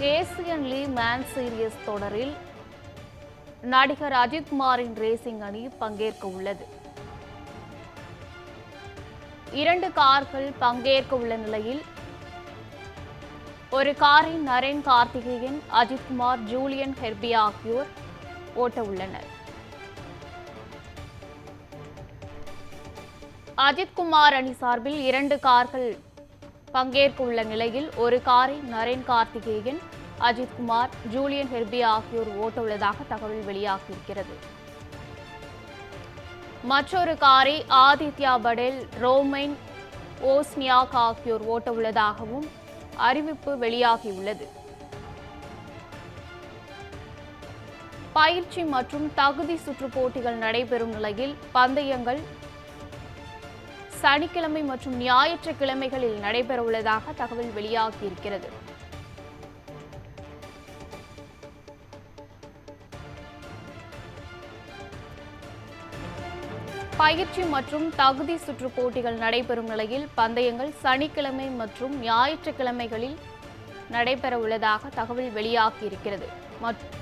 Asian லீ man serious தொடரில் நடிகர் அஜித்குமாரின் racing அணி பங்கேற்க உள்ளது. இரண்டு கார்கள் பங்கேற்க உள்ள நிலையில் ஒரு காரை நரேன் கார்த்திகேயன் அஜித்குமார் ஜூலியன் ஹெர்பி ஆகியோர் ஓட்ட உள்ளனர். அஜித்குமார் அணி சார்பில் இரண்டு கார்கள் பங்கேற்கவுள்ள நிலையில் ஒரு காரை நரேன் கார்த்திகேயன் அஜித்குமார் ஜூலியன் ஹெர்பி ஆகியோர் ஓட்ட உள்ளதாக தகவல் வெளியாகியிருக்கிறது. மற்றொரு காரை ஆதித்யா படேல் ரோமைன் ஓஸ்னியாக் ஆகியோர் ஓட்டவுள்ளதாகவும் அறிவிப்பு வெளியாகியுள்ளது. பயிற்சி மற்றும் தகுதி சுற்று போட்டிகள் நடைபெறும் நிலையில் பந்தயங்கள் சனிக்கிழமை மற்றும் ஞாயிற்றுக்கிழமைகளில் நடைபெறவுள்ளதாக தகவல் வெளியாகியிருக்கிறது. பயிற்சி மற்றும் தகுதி சுற்று போட்டிகள் நடைபெறும் நிலையில் பந்தயங்கள் சனிக்கிழமை மற்றும் ஞாயிற்றுக்கிழமைகளில் நடைபெற உள்ளதாக தகவல் வெளியாகியிருக்கிறது. மற்றும்